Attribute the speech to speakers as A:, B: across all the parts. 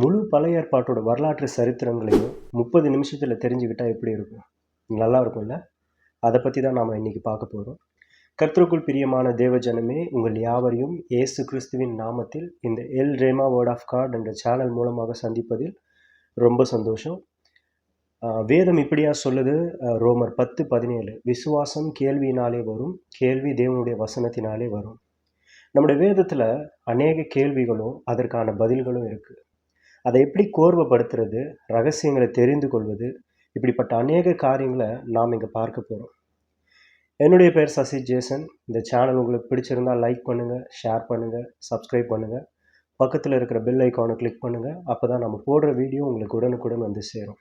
A: முழு பழைய ஏற்பாட்டோட வரலாற்று சரித்திரங்களையும் முப்பது நிமிஷத்தில் தெரிஞ்சுக்கிட்டால் எப்படி இருக்கும்? நல்லா இருக்கும்ல? அதை பற்றி தான் நாம் இன்றைக்கி பார்க்க போகிறோம் கர்த்தருக்குள் பிரியமான தேவஜனமே உங்கள் யாவரையும் இயேசு கிறிஸ்துவின் நாமத்தில் இந்த el rhema word of God என்ற சேனல் மூலமாக சந்திப்பதில் ரொம்ப சந்தோஷம். வேதம் இப்படியா சொல்லுது? ரோமர் பத்து பதினேழு. விசுவாசம் கேள்வியினாலே வரும் கேள்வி தேவனுடைய வசனத்தினாலே வரும். நம்முடைய வேதத்தில் அநேக கேள்விகளும் அதற்கான பதில்களும் இருக்குது அதை எப்படி கோர்வப்படுத்துறது ரகசியங்களை தெரிந்து கொள்வது இப்படிப்பட்ட அநேக காரியங்களை நாம் இங்கே பார்க்க போகிறோம் என்னுடைய பேர் சசி ஜேசன். இந்த சேனல் உங்களுக்கு பிடிச்சிருந்தா லைக் பண்ணுங்கள் ஷேர் பண்ணுங்கள் சப்ஸ்கிரைப் பண்ணுங்கள் பக்கத்தில் இருக்கிற பெல் ஐக்கானை கிளிக் பண்ணுங்கள் அப்போ தான் நம்ம போடுற வீடியோ உங்களுக்கு உடனுக்குடன் வந்து சேரும்.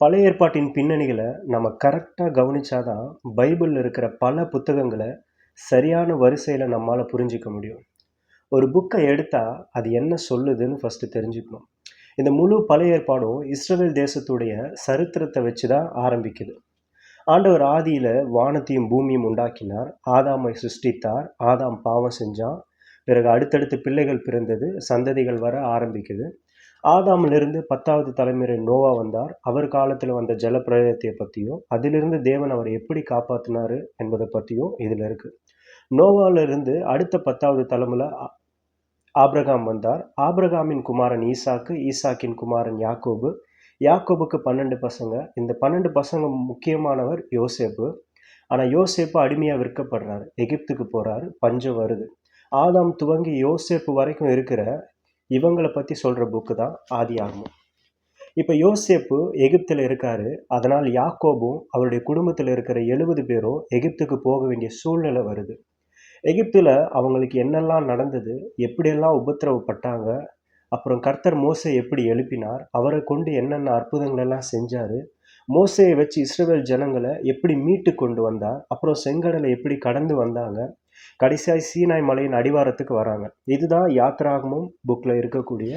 A: பழைய ஏற்பாட்டின் பின்னணிகளை நம்ம கரெக்டாக கவனிச்சாதான் பைபிளில் இருக்கிற பல புத்தகங்களை சரியான வரிசையில் நம்மால் புரிஞ்சிக்க முடியும். ஒரு புக்கை எடுத்தால் அது என்ன சொல்லுதுன்னு ஃபஸ்ட்டு தெரிஞ்சுக்கணும். இந்த முழு பழைய ஏற்பாடும் இஸ்ரேல் தேசத்துடைய சரித்திரத்தை வச்சு தான் ஆரம்பிக்குது. ஆண்டவர் ஆதியில் வானத்தையும் பூமியும் உண்டாக்கினார். ஆதாமை சிருஷ்டித்தார். ஆதாம் பாவம் செஞ்சான். பிறகு அடுத்தடுத்து பிள்ளைகள் பிறந்தது சந்ததிகள் வர ஆரம்பிக்குது. ஆதாமிலிருந்து பத்தாவது தலைமுறை நோவா வந்தார். அவர் காலத்தில் வந்த ஜலப்பிரயத்தை பற்றியும் அதிலிருந்து தேவன் அவரை எப்படி காப்பாற்றினாரு என்பதை பற்றியும் இதில் இருக்குது நோவாலிருந்து அடுத்த பத்தாவது தலைமுறை ஆப்ரகாம் வந்தார். ஆப்ரகாமின் குமாரன் ஈசாக்கு ஈசாக்கின் குமாரன் யாக்கோபு. யாக்கோபுக்கு பன்னெண்டு பசங்க. இந்த பன்னெண்டு பசங்க முக்கியமானவர் யோசேப்பு. ஆனால் யோசேப்பு அடிமையாக விற்கப்படுறாரு. எகிப்துக்கு போகிறாரு பஞ்சம் வருது. ஆதாம் துவங்கி யோசேப்பு வரைக்கும் இருக்கிற இவங்களை பற்றி சொல்கிற புக்கு தான் ஆதி ஆகமம். இப்போ யோசேப்பு எகிப்தில் இருக்காரு. அதனால் யாக்கோபும் அவருடைய குடும்பத்தில் இருக்கிற எழுபது பேரும் எகிப்துக்கு போக வேண்டிய சூழ்நிலை வருது. எகிப்தில் அவங்களுக்கு என்னெல்லாம் நடந்தது எப்படியெல்லாம் உபத்திரவப்பட்டாங்க அப்புறம் கர்த்தர் மோசை எப்படி எழுப்பினார் அவரை கொண்டு என்னென்ன அற்புதங்கள் எல்லாம் செஞ்சாரு மோசையை வச்சு இஸ்ரேல் ஜனங்களை எப்படி மீட்டு கொண்டு வந்தார் அப்புறம் செங்கடலை எப்படி கடந்து வந்தாங்க கடைசியாய் சீனாய் மலையின் அடிவாரத்துக்கு வராங்க. இதுதான் யாத்ராகமும் புக்கில் இருக்கக்கூடிய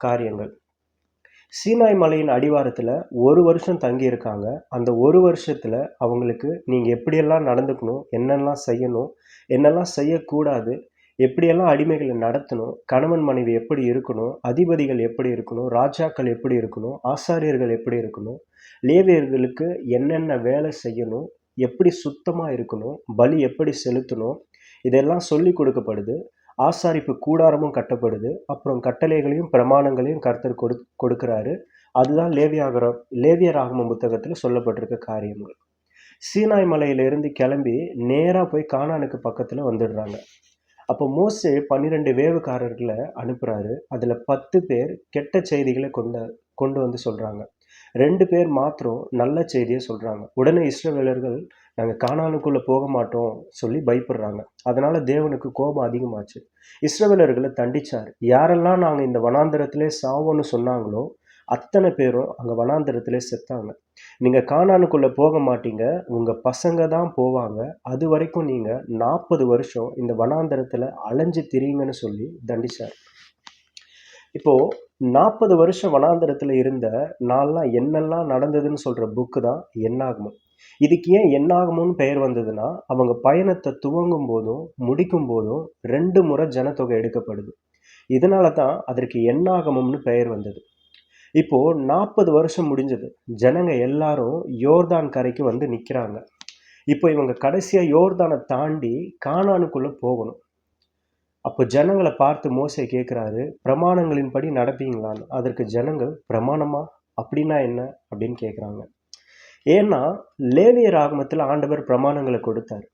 A: காரியங்கள். சீனாய் மலையின் அடிவாரத்தில் ஒரு வருஷம் தங்கியிருக்காங்க. அந்த ஒரு வருஷத்தில் அவங்களுக்கு நீங்கள் எப்படியெல்லாம் நடந்துக்கணும் என்னெல்லாம் செய்யணும் என்னெல்லாம் செய்யக்கூடாது எப்படியெல்லாம் அடிமைகளை நடத்தணும் கணவன் மனைவி எப்படி இருக்கணும் அதிபதிகள் எப்படி இருக்கணும் ராஜாக்கள் எப்படி இருக்கணும் ஆசாரியர்கள் எப்படி இருக்கணும் லேவியர்களுக்கு என்னென்ன வேலை செய்யணும் எப்படி சுத்தமாக இருக்கணும் பலி எப்படி செலுத்தணும் இதெல்லாம் சொல்லி கொடுக்கப்படுது. ஆசாரிப்பு கூடாரமும் கட்டப்படுது. அப்புறம் கட்டளைகளையும் பிரமாணங்களையும் கருத்தர் கொடு கொடுக்குறாரு. அதுதான் லேவியாகரம் லேவியராகம புத்தகத்தில் சொல்லப்பட்டிருக்க காரியங்கள். சீனாய் மலையிலிருந்து கிளம்பி நேராக போய் கானானுக்கு பக்கத்தில் வந்துடுறாங்க. அப்போ மோஸ்ட்லி பன்னிரெண்டு வேவுக்காரர்களை அனுப்புகிறாரு அதில் பத்து பேர் கெட்ட செய்திகளை கொண்டு கொண்டு வந்து சொல்கிறாங்க ரெண்டு பேர் மாத்திரம் நல்ல செய்தியை சொல்கிறாங்க உடனே இஸ்ரவேலர்கள் நாங்கள் காணானுக்குள்ளே போக மாட்டோம் சொல்லி பயப்படுறாங்க. அதனால் தேவனுக்கு கோபம் அதிகமாச்சு. இஸ்ரவேலர்களை தண்டிச்சார். யாரெல்லாம் நாங்கள் இந்த வனாந்திரத்திலே சாவோன்னு சொன்னாங்களோ அத்தனை பேரும் அங்கே வனாந்திரத்திலே செத்தாங்க. நீங்கள் காணானுக்குள்ளே போக மாட்டீங்க. உங்கள் பசங்க தான் போவாங்க. அது வரைக்கும் நீங்கள் நாற்பது வருஷம் இந்த வனாந்திரத்தில் அலைஞ்சு திரியுங்கன்னு சொல்லி தண்டிச்சார். இப்போது நாற்பது வருஷம் வனாந்திரத்தில் இருந்த நாளெலாம் என்னெல்லாம் நடந்ததுன்னு சொல்கிற புக்கு தான் என்னாகுமோ. இதுக்கு ஏன் என்னாகுமோன்னு பெயர் வந்ததுன்னா அவங்க பயணத்தை துவங்கும் போதும் முடிக்கும் போதும் ரெண்டு முறை ஜனத்தொகை எடுக்கப்படுது. இதனால தான் அதற்கு என்னாகமம்னு பெயர் வந்தது. இப்போ நாற்பது வருஷம் முடிஞ்சது. ஜனங்க எல்லாரும் யோர்தான் கரைக்கு வந்து நிற்கிறாங்க இப்போ இவங்க கடைசியாக யோர்தானை தாண்டி கானானுக்குள்ளே போகணும். அப்போ ஜனங்களை பார்த்து மோசை கேட்குறாரு பிரமாணங்களின்படி நடப்பீங்களான்னு. அதற்கு ஜனங்கள் பிரமாணமா? அப்படின்னா என்ன? அப்படின்னு கேட்குறாங்க ஏன்னா லேவியர் ஆகமத்தில் ஆண்டவர் பிரமாணங்களை கொடுத்தார்.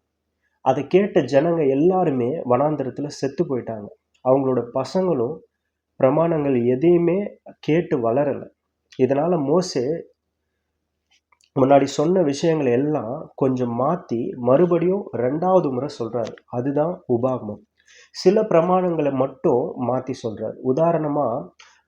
A: அதை கேட்ட ஜனங்க எல்லாருமே வனாந்திரத்தில் செத்து போயிட்டாங்க. அவங்களோட பசங்களும் பிரமாணங்கள் எதையுமே கேட்டு வளரலை. இதனால் மோசே முன்னாடி சொன்ன விஷயங்களை எல்லாம் கொஞ்சம் மாற்றி மறுபடியும் ரெண்டாவது முறை சொல்கிறாரு அதுதான் உபாகமம். சில பிரமாணங்களை மட்டும் மாற்றி சொல்கிறார் உதாரணமாக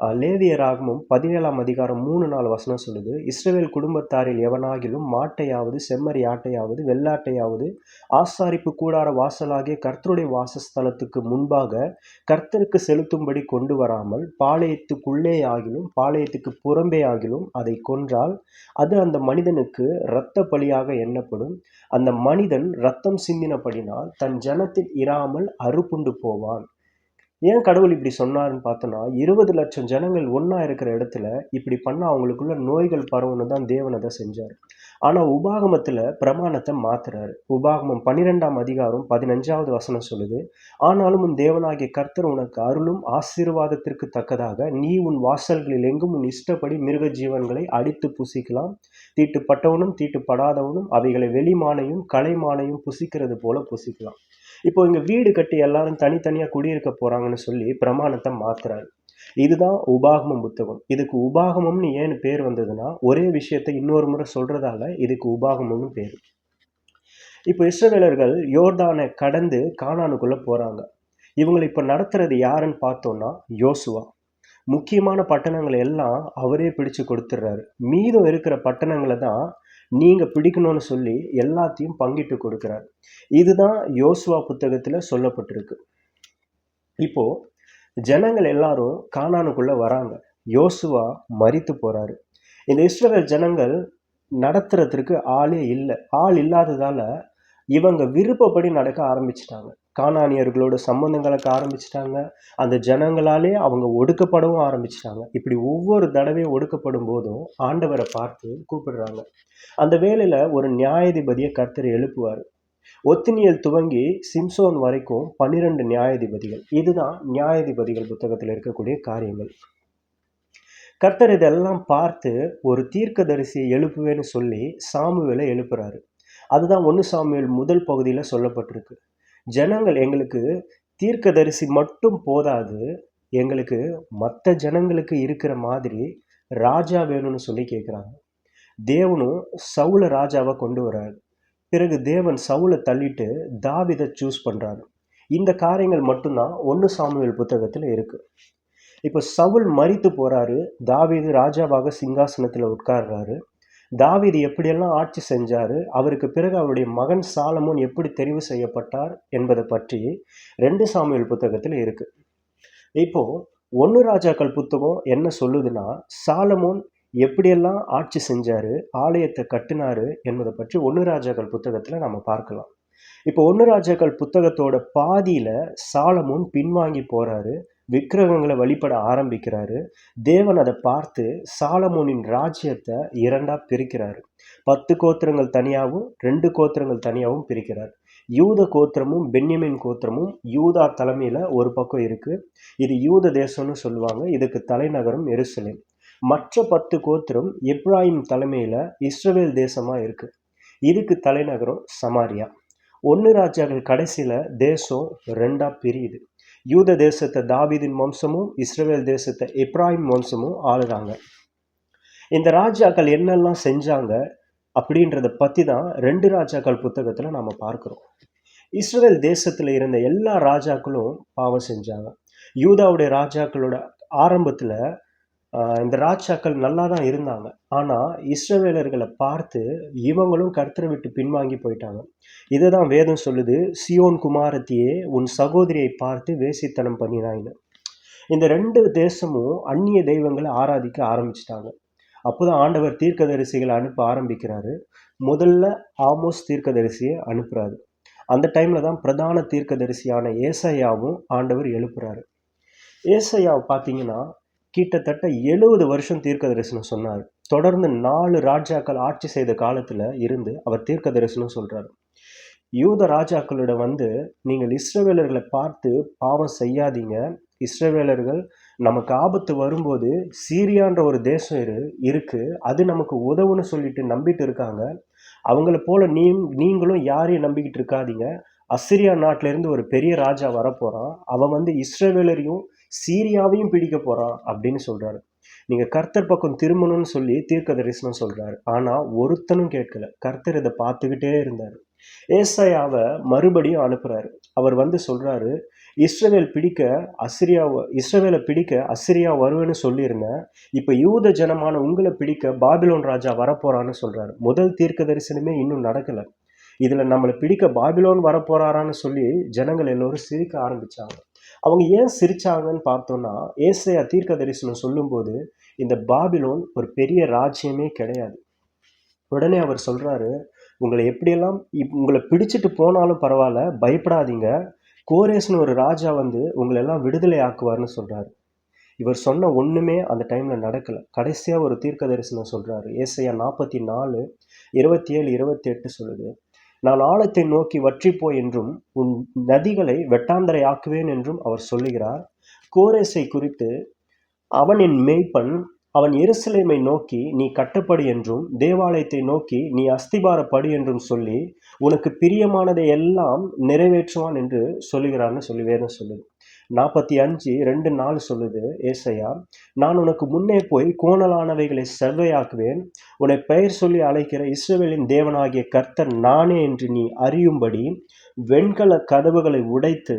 A: லேவியராகமும் பதினேழாம் அதிகாரம் மூணு நாலு வசனம் சொல்லுது இஸ்ரேல் குடும்பத்தாரில் எவனாகிலும் மாட்டையாவது செம்மறி ஆட்டையாவது வெள்ளாட்டையாவது ஆசாரிப்பு கூடார வாசலாகிய கர்த்தருடைய வாசஸ்தலத்துக்கு முன்பாக கர்த்தருக்கு செலுத்தும்படி கொண்டு வராமல் பாளையத்துக்குள்ளே ஆகிலும் பாளையத்துக்கு புறம்பே ஆகிலும் அதை கொன்றால் அது அந்த மனிதனுக்கு இரத்த பலியாக எண்ணப்படும். அந்த மனிதன் ரத்தம் சிந்தினபடினால் தன் ஜனத்தில் இராமல் அறுப்புண்டு போவான். ஏன் கடவுள் இப்படி சொன்னாருன்னு பார்த்தோன்னா இருபது லட்சம் ஜனங்கள் ஒன்றா இருக்கிற இடத்துல இப்படி பண்ணால் அவங்களுக்குள்ள நோய்கள் பரவுன்னு தான் தேவன் அதை செஞ்சார். ஆனால் உபாகமத்தில் பிரமாணத்தை மாத்துறாரு. உபாகமம் பன்னிரெண்டாம் அதிகாரம் பதினஞ்சாவது வசனம் சொல்லுது ஆனாலும் உன் தேவனாகிய கர்த்தர் உனக்கு அருளும் ஆசீர்வாதத்திற்கு தக்கதாக நீ உன் வாசல்களில் எங்கும் உன் இஷ்டப்படி மிருக ஜீவன்களை அடித்து புசிக்கலாம். தீட்டுப்பட்டவனும் தீட்டுப்படாதவனும் அவைகளை வெளிமானையும் கலைமானையும் புசிக்கிறது போல புசிக்கலாம். இப்போ இங்கே வீடு கட்டி எல்லாரும் தனித்தனியாக குடியிருக்க போகிறாங்கன்னு சொல்லி பிரமாணத்தை மாத்துறாரு. இதுதான் உபாகமம் புத்தகம். இதுக்கு உபாகமம்னு ஏன்னு பேர் வந்ததுன்னா ஒரே விஷயத்தை இன்னொரு முறை சொல்கிறதால இதுக்கு உபாகமம்னு பேர். இப்போ இஸ்ரவேலர்கள் யோர்தானை கடந்து காணானுக்குள்ளே போகிறாங்க இவங்களை இப்போ நடத்துறது யாருன்னு பார்த்தோன்னா யோசுவா. முக்கியமான பட்டணங்களை எல்லாம் அவரே பிடிச்சு கொடுத்துட்றாரு மீதம் இருக்கிற பட்டணங்களை தான் நீங்கள் பிடிக்கணும்னு சொல்லி எல்லாத்தையும் பங்கிட்டு கொடுக்குறாரு. இதுதான் யோசுவா புத்தகத்தில் சொல்லப்பட்டிருக்கு. இப்போ ஜனங்கள் எல்லாரும் காணானுக்குள்ளே வராங்க. யோசுவா மறித்து போகிறாரு இந்த இஸ்ரவேல் ஜனங்கள் நடத்துறதுக்கு ஆளே இல்லை. ஆள் இல்லாததால் இவங்க விருப்பப்படி நடக்க ஆரம்பிச்சிட்டாங்க. காணானியர்களோட சம்பந்தங்களுக்கு ஆரம்பிச்சிட்டாங்க. அந்த ஜனங்களாலே அவங்க ஒடுக்கப்படவும் ஆரம்பிச்சிட்டாங்க. இப்படி ஒவ்வொரு தடவையும் ஒடுக்கப்படும் போதும் ஆண்டவரை பார்த்து கூப்பிடுறாங்க. அந்த வேலையில் ஒரு நியாயாதிபதியை கர்த்தர் எழுப்புவார். ஒத்தினியல் துவங்கி சிம்சோன் வரைக்கும் பன்னிரண்டு நியாயாதிபதிகள். இதுதான் நியாயாதிபதிகள் புத்தகத்தில் இருக்கக்கூடிய காரியங்கள். கர்த்தர் இதெல்லாம் பார்த்து ஒரு தீர்க்கதரிசியை எழுப்புவேன்னு சொல்லி சாமுவேலை எழுப்புறாரு. அதுதான் ஒன்று சாமியல் முதல் பகுதியில் சொல்லப்பட்டிருக்கு. ஜனங்கள் எங்களுக்கு தீர்க்கதரிசி மட்டும் போதாது எங்களுக்கு மற்ற ஜனங்களுக்கு இருக்கிற மாதிரி ராஜா வேணும்னு சொல்லி கேட்குறாங்க தேவனும் சவுல ராஜாவை கொண்டு வர்றாரு. பிறகு தேவன் சவுலை தள்ளிட்டு தாவிதை சூஸ் பண்ணுறாரு இந்த காரியங்கள் மட்டும்தான் ஒன்று சாமுவேல் புத்தகத்தில் இருக்குது இப்போ சவுல் மறித்து போகிறாரு தாவிது ராஜாவாக சிங்காசனத்தில் உட்கார்றாரு. தாவீது எப்படியெல்லாம் ஆட்சி செஞ்சாரு அவருக்கு பிறகு அவருடைய மகன் சாலமோன் எப்படி தெரிவு செய்யப்பட்டார் என்பதை பற்றி ரெண்டு சாமியல் புத்தகத்தில் இருக்கு. இப்போ ஒன்று ராஜாக்கள் புத்தகம் என்ன சொல்லுதுன்னா சாலமோன் எப்படியெல்லாம் ஆட்சி செஞ்சாரு ஆலயத்தை கட்டினாரு என்பதை பற்றி ஒன்று ராஜாக்கள் புத்தகத்தில் நம்ம பார்க்கலாம். இப்போ ஒன்று ராஜாக்கள் புத்தகத்தோட பாதியில சாலமோன் பின்வாங்கி போறாரு. விக்கிரகங்களை வழிபட ஆரம்பிக்கிறாரு. தேவன் அதை பார்த்து சாலமோனின் ராஜ்யத்தை இரண்டா பிரிக்கிறாரு. பத்து கோத்திரங்கள் தனியாகவும் ரெண்டு கோத்திரங்கள் தனியாகவும் பிரிக்கிறார். யூத கோத்திரமும் பென்யமின் கோத்திரமும் யூதா தலைமையில ஒரு பக்கம் இருக்கு. இது யூத தேசம்னு சொல்லுவாங்க. இதுக்கு தலைநகரம் எருசலேம். மற்ற பத்து கோத்திரம் எப்ராஹிம் தலைமையில இஸ்ரவேல் தேசமா இருக்கு. இதுக்கு தலைநகரம் சமாரியா. ஒன்று ராஜாக்கள் கடைசியில் தேசம் ரெண்டாக பிரியுது. யூத தேசத்தை தாவிதின் வம்சமும் இஸ்ரேல் தேசத்தை இப்ராஹிம் வம்சமும் ஆளுறாங்க. இந்த ராஜாக்கள் என்னெல்லாம் செஞ்சாங்க அப்படின்றத பற்றி தான் ரெண்டு ராஜாக்கள் புத்தகத்தில் நாம் பார்க்குறோம். இஸ்ரேல் தேசத்தில் இருந்த எல்லா ராஜாக்களும் பாவம் செஞ்சாங்க. யூதாவுடைய ராஜாக்களோட ஆரம்பத்தில் இந்த ராஜாக்கள் நல்லா தான் இருந்தாங்க. ஆனால் இஸ்ரவேலர்களை பார்த்து இவங்களும் கர்த்தரை விட்டு பின்வாங்கி போயிட்டாங்க. இதை தான் வேதம் சொல்லுது சியோன் குமாரத்தியே உன் சகோதரியை பார்த்து வேசித்தனம் பண்ணினாயின்னு இந்த ரெண்டு தேசமும் அந்நிய தெய்வங்களை ஆராதிக்க ஆரம்பிச்சிட்டாங்க. அப்போதான் ஆண்டவர் தீர்க்கதரிசிகளை அனுப்ப ஆரம்பிக்கிறாரு. முதல்ல ஆமோஸ் தீர்க்கதரிசியை அனுப்புறாரு. அந்த டைமில் தான் பிரதான தீர்க்கதரிசியான ஏசையாவும் ஆண்டவர் எழுப்புறாரு. ஏசையாவை பார்த்தீங்கன்னா கிட்டத்தட்ட எழுபது வருஷம் தீர்க்க தரிசனம் சொன்னார். தொடர்ந்து நாலு ராஜாக்கள் ஆட்சி செய்த காலத்தில் இருந்து அவர் தீர்க்க தரிசனம் சொல்றாரு. யூத ராஜாக்களோட வந்து நீங்கள் இஸ்ரவேலர்களை பார்த்து பாவம் செய்யாதீங்க. இஸ்ரவேலர்கள் நமக்கு ஆபத்து வரும்போது சீரியான்ற ஒரு தேசம் இரு இருக்கு. அது நமக்கு உதவுன்னு சொல்லிட்டு நம்பிட்டு இருக்காங்க. அவங்கள போல நீ நீங்களும் யாரையும் நம்பிக்கிட்டு இருக்காதீங்க. அசிரியா நாட்டிலேருந்து ஒரு பெரிய ராஜா வரப்போகிறான் அவன் வந்து இஸ்ரவேலரையும் சீரியாவையும் பிடிக்க போகிறான் அப்படின்னு சொல்கிறாரு நீங்கள் கர்த்தர் பக்கம் திரும்பணும்னு சொல்லி தீர்க்க தரிசனம் சொல்கிறாரு ஆனால் ஒருத்தனும் கேட்கல. கர்த்தர் இதை பார்த்துக்கிட்டே இருந்தார். ஏசாயாவை மறுபடியும் அனுப்புகிறாரு அவர் வந்து சொல்கிறாரு இஸ்ரவேல் பிடிக்க அசிரியா இஸ்ரவேலை பிடிக்க அசிரியா வருவேன்னு சொல்லியிருந்தேன். இப்போ யூத ஜனமான உங்களை பிடிக்க பாபிலோன் ராஜா வரப்போகிறான்னு சொல்கிறாரு முதல் தீர்க்க தரிசனமே இன்னும் நடக்கலை. இதில் நம்மளை பிடிக்க பாபிலோன் வரப்போகிறாரான்னு சொல்லி ஜனங்கள் எல்லோரும் சிரிக்க ஆரம்பித்தாங்க அவங்க ஏன் சிரிச்சாங்கன்னு பார்த்தோம்னா ஏசையா தீர்க்க தரிசனம் சொல்லும்போது இந்த பாபிலோன் ஒரு பெரிய ராஜ்யமே கிடையாது. உடனே அவர் சொல்றாரு உங்களை எப்படியெல்லாம் இப்- உங்களை பிடிச்சிட்டு போனாலும் பரவாயில்ல பயப்படாதீங்க. கோரேஸ்னு ஒரு ராஜா வந்து உங்களை எல்லாம் விடுதலை ஆக்குவார்னு சொல்றாரு. இவர் சொன்ன ஒண்ணுமே அந்த டைம்ல நடக்கல. கடைசியா ஒரு தீர்க்க தரிசனம் சொல்றாரு. ஏசையா நாற்பத்தி நாலு இருபத்தி ஏழு இருபத்தி எட்டு சொல்லுது நான் ஆழத்தை நோக்கி வற்றிப்போய் என்றும் உன் நதிகளை வெட்டாந்தரை ஆக்குவேன் என்றும் அவர் சொல்லுகிறார். கோரேசை குறித்து அவன் என் மேய்ப்பன் அவன் எருசலேமை நோக்கி நீ கட்டப்படு என்றும் தேவாலயத்தை நோக்கி நீ அஸ்திபாரப்படு என்றும் சொல்லி உனக்கு பிரியமானதை எல்லாம் நிறைவேற்றுவான் என்று சொல்லுகிறான்னு சொல்லி வேதம் சொல்லுது. நாற்பத்தி அஞ்சு ரெண்டு நாள் சொல்லுது ஏசையா நான் உனக்கு முன்னே போய் கோணலானவைகளை செவ்வையாக்குவேன். உன்னை பெயர் சொல்லி அழைக்கிற இஸ்ரேலின் தேவனாகிய கர்த்தர் நானே என்று நீ அறியும்படி வெண்கல கதவுகளை உடைத்து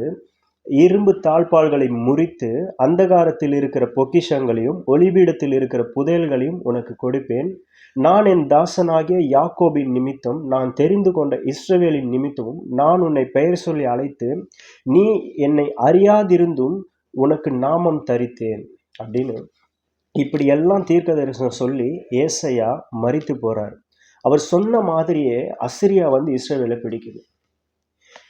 A: இரும்பு தாழ்பால்களை முறித்து அந்தகாரத்தில் இருக்கிற பொக்கிஷங்களையும் ஒளிபீடத்தில் இருக்கிற புதையல்களையும் உனக்கு கொடுப்பேன். நான் என் தாசனாகிய யாக்கோபின் நிமித்தம் நான் தெரிந்து கொண்ட இஸ்ரவேலின் நிமித்தமும் நான் உன்னை பெயர் சொல்லி அழைத்து நீ என்னை அறியாதிருந்தும் உனக்கு நாமம் தரித்தேன். அப்படின்னு இப்படி எல்லாம் தீர்க்க தரிசனம் சொல்லி ஏசையா மறித்து போறார். அவர் சொன்ன மாதிரியே அசிரியா வந்து இஸ்ரவேலை பிடிக்குது.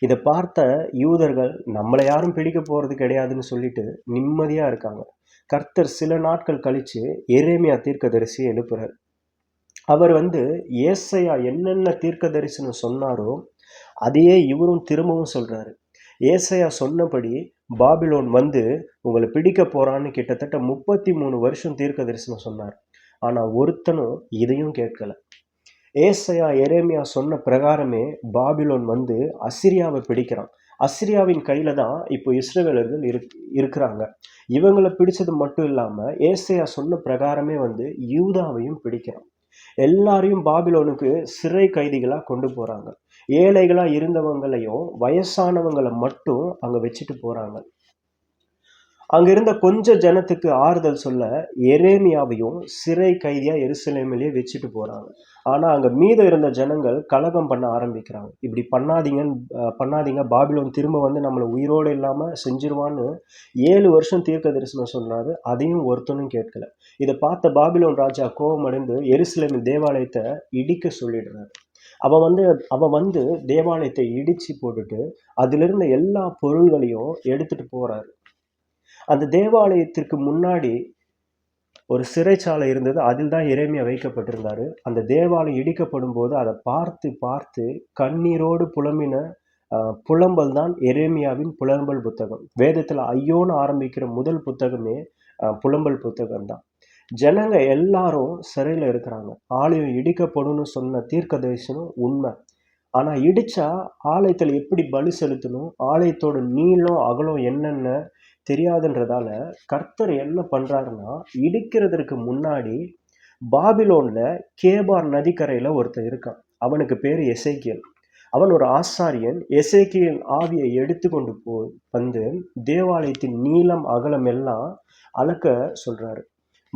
A: இதை பார்த்த யூதர்கள் நம்மளை யாரும் பிடிக்க போகிறது கிடையாதுன்னு சொல்லிட்டு நிம்மதியாக இருக்காங்க. கர்த்தர் சில நாட்கள் கழித்து எரேமியா தீர்க்கதரிசி எழுப்புறார். அவர் வந்து ஏசையா என்னென்ன தீர்க்க தரிசனம் சொன்னாரோ அதையே இவரும் திரும்பவும் சொல்கிறாரு ஏசையா சொன்னபடி பாபிலோன் வந்து உங்களை பிடிக்க போகிறான்னு கிட்டத்தட்ட முப்பத்தி மூணு வருஷம் தீர்க்க தரிசனம் சொன்னார். ஆனால் ஒருத்தனும் இதையும் கேட்கல. ஏசையா எரேமியா சொன்ன பிரகாரமே பாபிலோன் வந்து அசிரியாவை பிடிக்கிறான். அசிரியாவின் கையில தான் இப்போ இஸ்ரேவேலர்கள் இரு இருக்கிறாங்க. இவங்களை பிடிச்சது மட்டும் இல்லாமல் ஏசையா சொன்ன பிரகாரமே வந்து யூதாவையும் பிடிக்கிறான். எல்லாரையும் பாபிலோனுக்கு சிறை கைதிகளாக கொண்டு போகிறாங்க ஏழைகளாக இருந்தவங்களையும் வயசானவங்களை மட்டும் அங்கே வச்சுட்டு போகிறாங்க அங்கிருந்த கொஞ்ச ஜனத்துக்கு ஆறுதல் சொல்ல எரேமியாவையும் சிறை கைதியா எருசலேமிலேயே வச்சுட்டு போறாங்க. ஆனா அங்க மீதம் இருந்த ஜனங்கள் கலகம் பண்ண ஆரம்பிக்கிறாங்க. இப்படி பண்ணாதீங்கன்னு பண்ணாதீங்க. பாபிலோன் திரும்ப வந்து நம்மளை உயிரோடு இல்லாம செஞ்சிருவான்னு ஏழு வருஷம் தீர்க்க தரிசனம் சொன்னாரு அதையும் ஒருத்தனும் கேட்கல. இதை பார்த்த பாபிலோன் ராஜா கோபமடைந்து எருசலேமின் தேவாலயத்தை இடிக்க சொல்லிடுறாரு. அவன் வந்து அவன் வந்து தேவாலயத்தை இடிச்சு போட்டுட்டு அதுல இருந்த எல்லா பொருள்களையும் எடுத்துட்டு போறாரு. அந்த தேவாலயத்திற்கு முன்னாடி ஒரு சிறைச்சாலை இருந்தது. அதில் தான் இறைமையா வைக்கப்பட்டிருந்தாரு. அந்த தேவாலயம் இடிக்கப்படும் போது அதை பார்த்து பார்த்து கண்ணீரோடு புலம்பின புலம்பல் தான் எரேமியாவின் புலம்பல் புத்தகம். வேதத்தில் ஐயோன்னு ஆரம்பிக்கிற முதல் புத்தகமே புலம்பல் புத்தகம் தான். ஜனங்க எல்லாரும் சிறையில் இருக்கிறாங்க. ஆலயம் இடிக்கப்படும்னு சொன்ன தீர்க்க தரிசனம் உண்மை. ஆனால் இடித்தா ஆலயத்தில் எப்படி பலி செலுத்தணும்? ஆலயத்தோட நீளம் அகலம் என்னென்ன? தெரியாதுன்றதால கர்த்தர் என்ன பண்றாருன்னா இடிக்கிறதற்கு முன்னாடி பாபிலோன்ல கேபார் நதிக்கரையில ஒருத்தர் இருக்கான். அவனுக்கு பேர் எசேக்கியல். அவன் ஒரு ஆசாரியன். எசேக்கியல் ஆவியை எடுத்து கொண்டு போ வந்து தேவாலயத்தின் நீளம் அகலம் எல்லாம் அளக்க சொல்றாரு.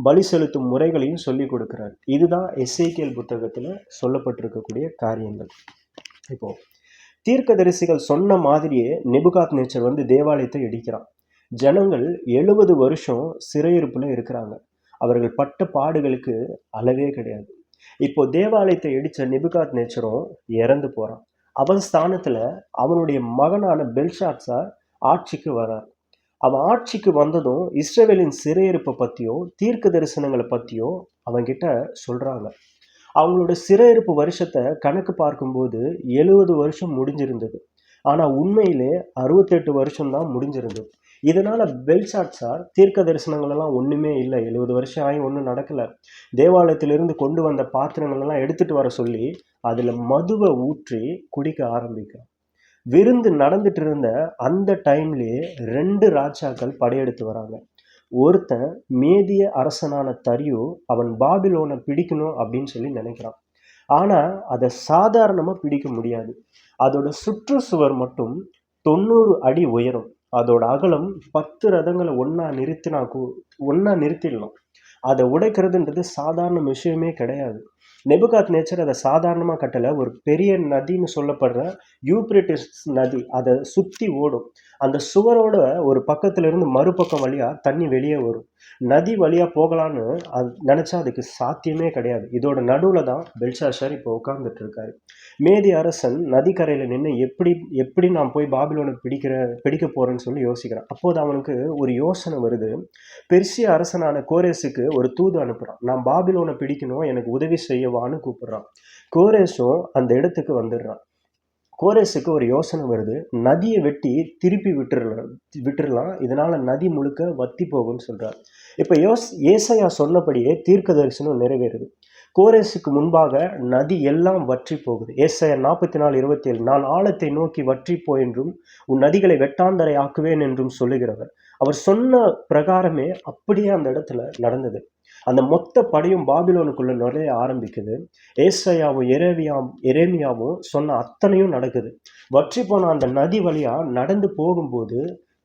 A: பலி செலுத்தும் முறைகளையும் சொல்லி கொடுக்கிறார். இதுதான் எசேக்கியல் புத்தகத்துல சொல்லப்பட்டிருக்கக்கூடிய காரியங்கள். இப்போ தீர்க்கதரிசிகள் சொன்ன மாதிரியே நெபுகாத் நேச்சர் வந்து தேவாலயத்தை இடிக்கிறான். ஜனங்கள் எழுபது வருஷம் சிறையிருப்பில் இருக்கிறாங்க. அவர்கள் பட்ட பாடுகளுக்கு அளவே கிடையாது. இப்போ தேவாலயத்தை இடித்த நிபுகாத் நேச்சரும் இறந்து போகிறான் அவன் ஸ்தானத்தில் அவனுடைய மகனான பெல்ஷாட்சார் ஆட்சிக்கு வரார். அவன் ஆட்சிக்கு வந்ததும் இஸ்ரேவேலின் சிறையிருப்பை பற்றியோ தீர்க்க தரிசனங்களை பற்றியோ அவங்கிட்ட சொல்கிறாங்க அவங்களோட சிறையிருப்பு வருஷத்தை கணக்கு பார்க்கும்போது எழுபது வருஷம் முடிஞ்சிருந்தது. ஆனால் உண்மையிலே அறுபத்தெட்டு வருஷம்தான் முடிஞ்சிருந்தது. இதனால் பெல்சாட் சார் தீர்க்க தரிசனங்கள் எல்லாம் இல்லை. எழுபது வருஷம் ஆகி ஒன்றும் நடக்கல. தேவாலயத்திலிருந்து கொண்டு வந்த பாத்திரங்கள் எல்லாம் எடுத்துட்டு வர சொல்லி அதில் மதுவை ஊற்றி குடிக்க ஆரம்பிக்கிறான் விருந்து நடந்துட்டு இருந்த அந்த டைம்லேயே ரெண்டு ராஜாக்கள் படையெடுத்து வராங்க. ஒருத்தன் மேதிய அரசனான தரியு அவன் பாபிலோனை பிடிக்கணும் அப்படின்னு சொல்லி நினைக்கிறான். ஆனால் அதை சாதாரணமாக பிடிக்க முடியாது. அதோட சுற்றுச்சுவர் மட்டும் தொண்ணூறு அடி உயரும். அதோட அகலம் பத்து ரதங்களை ஒன்றா நிறுத்தினா கூ- ஒன்றா நிறுத்திடலாம். அதை உடைக்கிறதுன்றது சாதாரண விஷயமே கிடையாது. நெபுகாத் நேச்சர் அதை சாதாரணமாக கட்டலை. ஒரு பெரிய நதின்னு சொல்லப்படுற யூப்ரிட்டிஸ் நதி அதை சுற்றி ஓடும். அந்த சுவரோட ஒரு பக்கத்துலேருந்து மறுபக்கம் வழியாக தண்ணி வெளியே வரும். நதி வழியாக போகலான்னு அது நினச்சா அதுக்கு சாத்தியமே கிடையாது. இதோட நடுவில் தான் பெல்ஷாஷர் இப்போ உட்காந்துட்டு இருக்காரு. மேதி அரசன் நதிக்கரையில் நின்று எப்படி எப்படி நான் போய் பாபிலோனை பிடிக்கிற பிடிக்க போகிறேன்னு சொல்லி யோசிக்கிறான். அப்போது அவனுக்கு ஒரு யோசனை வருது. பெர்சிய அரசனான கோரேஸுக்கு ஒரு தூது அனுப்புகிறான் நான் பாபிலோனை பிடிக்கணும் எனக்கு உதவி செய்யவான்னு கூப்பிடுறான். கோரேஸும் அந்த இடத்துக்கு வந்துடுறான். கோரேஸுக்கு ஒரு யோசனை வருது. நதியை வெட்டி திருப்பி விட்டுறலாம் விட்டுறலாம். இதனால் நதி முழுக்க வத்தி போகும்னு சொல்கிறார் இப்போ யோஸ் ஏசையா சொன்னபடியே தீர்க்க தரிசனம் நிறைவேறுது. கோரேஸுக்கு முன்பாக நதி எல்லாம் வற்றி போகுது. ஏசையா நாற்பத்தி நாலு இருபத்தி ஏழு நான் ஆழத்தை நோக்கி வற்றி போயென்றும் உன் நதிகளை வெட்டாந்தரை ஆக்குவேன் என்றும் சொல்லுகிறவர். அவர் சொன்ன பிரகாரமே அப்படியே அந்த இடத்துல நடந்தது. அந்த மொத்த படையும் பாபிலோனுக்குள்ள நுழைய ஆரம்பிக்குது. ஏசையாவும் எரேவியாவும் எரேமியாவும் சொன்ன அத்தனையும் நடக்குது. வற்றி போன அந்த நதி வழியா நடந்து போகும்போது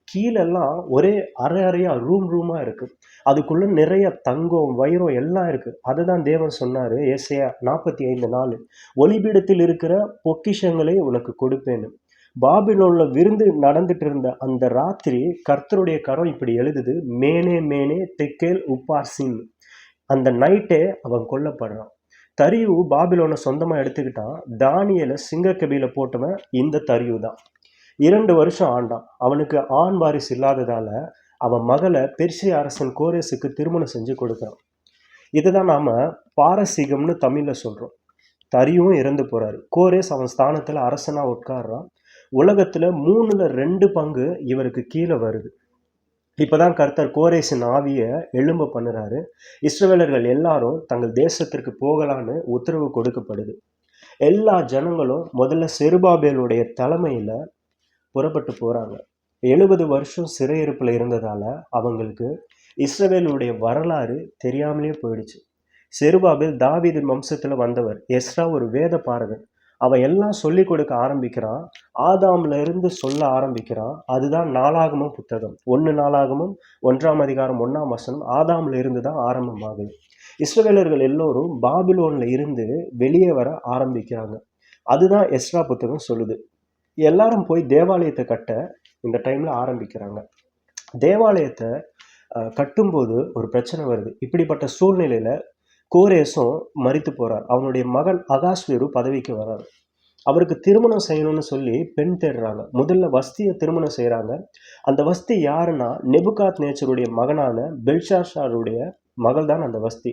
A: கீழெல்லாம் ஒரே அரை அறையா ரூம் ரூமா இருக்கு. அதுக்குள்ளே நிறைய தங்கம் வைரம் எல்லாம் இருக்குது அதை தான் தேவன் சொன்னார் ஏசையா நாற்பத்தி ஐந்து நாலு. ஒளிபீடத்தில் இருக்கிற பொக்கிஷங்களை உனக்கு கொடுப்பேன்னு பாபிலோனில் விருந்து நடந்துட்டு இருந்த அந்த ராத்திரி கர்த்தருடைய கரம் இப்படி எழுதுது மேனே மேனே தெக்கேல் உப்பாசின் அந்த நைட்டே அவன் கொல்லப்படுறான். தரியு பாபிலோனை சொந்தமாக எடுத்துக்கிட்டான். தானியலை சிங்கக்கபியில போட்டவன் இந்த தரியு தான் இரண்டு வருஷம் ஆண்டான். அவனுக்கு ஆண் வாரிசு இல்லாததால அவன் மகளை பெர்சிய அரசன் கோரேஸுக்கு திருமணம் செஞ்சு கொடுக்குறான். இதுதான் நாம் பாரசீகம்னு தமிழில் சொல்கிறோம் தரியும் இறந்து போகிறாரு கோரேஸ் அவன் ஸ்தானத்தில் அரசனாக உட்காடுறான் உலகத்தில் மூணில் ரெண்டு பங்கு இவருக்கு கீழே வருது. இப்போ தான் கர்த்தர் கோரேஸின் ஆவியை எழும்ப பண்ணுறாரு. இஸ்ரவேலர்கள் எல்லாரும் தங்கள் தேசத்திற்கு போகலான்னு உத்தரவு கொடுக்கப்படுது. எல்லா ஜனங்களும் முதல்ல செருபாபேலுடைய தலைமையில் புறப்பட்டு போகிறாங்க எழுபது வருஷம் சிறையிருப்பில் இருந்ததால் அவங்களுக்கு இஸ்ரவேலுடைய வரலாறு தெரியாமலே போயிடுச்சு. செருபாபில் தாவீது வம்சத்தில் வந்தவர் எஸ்ரா ஒரு வேத பாரகன் அவன் எல்லாம் சொல்லி கொடுக்க ஆரம்பிக்கிறான். ஆதாம்ல இருந்து சொல்ல ஆரம்பிக்கிறான். அதுதான் நாளாகமும் புத்தகம். ஒன்று நாளாகமும் ஒன்றாம் அதிகாரம் ஒன்றாம் வசனம் ஆதாம்ல இருந்து தான் ஆரம்பமாகுது. இஸ்ரவேலர்கள் எல்லோரும் பாபிலோன்ல இருந்து வெளியே வர ஆரம்பிக்கிறாங்க. அதுதான் எஸ்ரா புத்தகம் சொல்லுது. எல்லாரும் போய் தேவாலயத்தை கட்ட இந்த டைமில் ஆரம்பிக்கிறாங்க. தேவாலயத்தை கட்டும்போது ஒரு பிரச்சனை வருது. இப்படிப்பட்ட சூழ்நிலையில் கோரேசும் மறித்து போகிறார் அவனுடைய மகன் அகாஸ்வேரு பதவிக்கு வர்றாரு அவருக்கு திருமணம் செய்யணும்னு சொல்லி பெண் தேடுறாங்க. முதல்ல வஸ்தியை திருமணம் செய்கிறாங்க அந்த வஸ்தி யாருன்னா நெபுகாத் நேச்சருடைய மகனான பெல்ஷாஷாருடைய மகள் தான் அந்த வஸ்தி.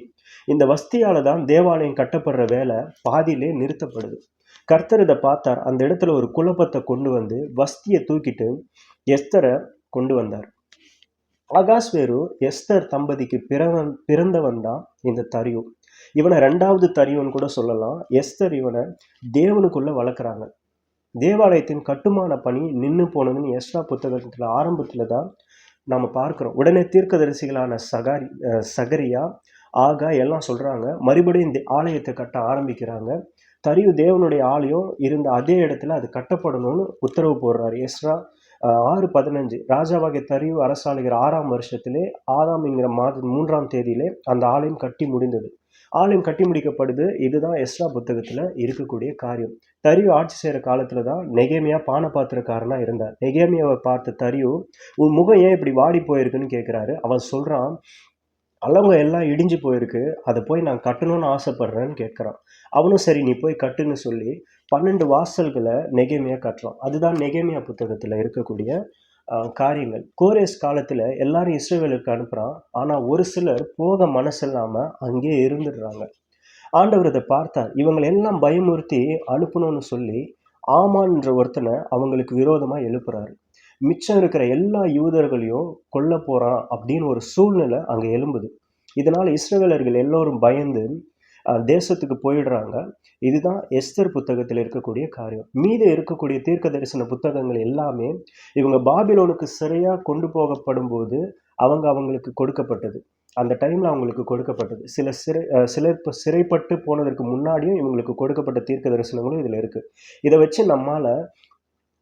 A: இந்த வஸ்தியால் தான் தேவாலயம் கட்டப்படுற வேலை பாதியிலே நிறுத்தப்படுது. கர்த்தர் இதை பார்த்தார். அந்த இடத்துல ஒரு குழப்பத்தை கொண்டு வந்து வஸ்தியை தூக்கிட்டு எஸ்தரை கொண்டு வந்தார். ஆகாஸ்வேரு எஸ்தர் தம்பதிக்கு பிறவன் பிறந்தவன் தான் இந்த தரியு. இவனை ரெண்டாவது தரியுன்னு கூட சொல்லலாம். எஸ்தர் இவனை தேவனுக்குள்ள வளர்க்குறாங்க. தேவாலயத்தின் கட்டுமான பணி நின்று போனதுன்னு எஸ்ரா புத்தகத்தில் ஆரம்பத்தில் தான் நாம் பார்க்குறோம். உடனே தீர்க்கதரிசிகளான சகாரி சகரியா ஆகா எல்லாம் சொல்கிறாங்க மறுபடியும் இந்த ஆலயத்தை கட்ட ஆரம்பிக்கிறாங்க. தரியு தேவனுடைய ஆலயம் இருந்த அதே இடத்துல அது கட்டப்படணும்னு உத்தரவு போடுறாரு. எஸ்ரா ஆறு பதினஞ்சு. ராஜாவாகிய தரியு அரசாளுகிற ஆறாம் வருஷத்திலே ஆதாம்ங்கிற மாத மூன்றாம் தேதியிலே அந்த ஆலயம் கட்டி முடிந்தது. ஆலயம் கட்டி முடிக்கப்படுது. இதுதான் எஸ்ரா புத்தகத்தில் இருக்கக்கூடிய காரியம். தரியு ஆட்சி செய்கிற காலத்தில் தான் நெகேமியா பானபாத்திரக்காரனா இருந்தார். நெகேமியாவை பார்த்த தரியு உன் முகம் ஏன் இப்படி வாடி போயிருக்குன்னு கேட்குறாரு அவன் சொல்கிறான் அளவுங்க எல்லாம் இடிஞ்சு போயிருக்கு. அதை போய் நான் கட்டணும்னு ஆசைப்பட்றேன்னு கேட்குறான். அவனும் சரி நீ போய் கட்டுன்னு சொல்லி பன்னெண்டு வாசல்களை நெகேமியா கட்டுறான். அதுதான் நெகேமியா புத்தகத்தில் இருக்கக்கூடிய காரியங்கள். கோரேஸ் காலத்தில் எல்லாரும் இஸ்ரேவேலுக்கு அனுப்புகிறான் ஆனால் ஒரு சிலர் போக மனசில்லாமல் அங்கேயே இருந்துடுறாங்க. ஆண்டவர் இதை பார்த்தார். இவங்களை எல்லாம் பயமுறுத்தி அனுப்பணும்னு சொல்லி ஆமான்ற ஒருத்தனை அவங்களுக்கு விரோதமாக எழுப்புறாரு. மிச்சம் இருக்கிற எல்லா யூதர்களையும் கொல்ல போகிறான் அப்படின்னு ஒரு சூழ்நிலை அங்கே எழும்புது. இதனால் இஸ்ரேலர்கள் எல்லோரும் பயந்து தேசத்துக்கு போயிடுறாங்க. இதுதான் எஸ்தர் புத்தகத்தில் இருக்கக்கூடிய காரியம். மீது இருக்கக்கூடிய தீர்க்க தரிசன புத்தகங்கள் எல்லாமே இவங்க பாபிலோனுக்கு சிறையாக கொண்டு போகப்படும் போது அவங்க அவங்களுக்கு கொடுக்கப்பட்டது. அந்த டைமில் அவங்களுக்கு கொடுக்கப்பட்டது. சில சிறை சிலர் இப்போ சிறைப்பட்டு போனதற்கு முன்னாடியும் இவங்களுக்கு கொடுக்கப்பட்ட தீர்க்க தரிசனங்களும் இதில் இருக்குது இதை வச்சு நம்மால்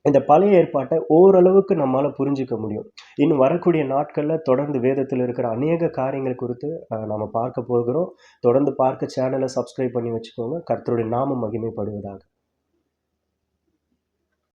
A: இந்த பழைய ஏற்பாட்டை ஓரளவுக்கு நம்மளால் புரிஞ்சிக்க முடியும். இன்னும் வரக்கூடிய நாட்களில் தொடர்ந்து வேதத்தில் இருக்கிற அநேக காரியங்கள் குறித்து நம்ம பார்க்க போகிறோம். தொடர்ந்து பார்க்க சேனலை சப்ஸ்கிரைப் பண்ணி வச்சுக்கோங்க. கர்த்தருடைய நாமம் மகிமைப்படுவதாக.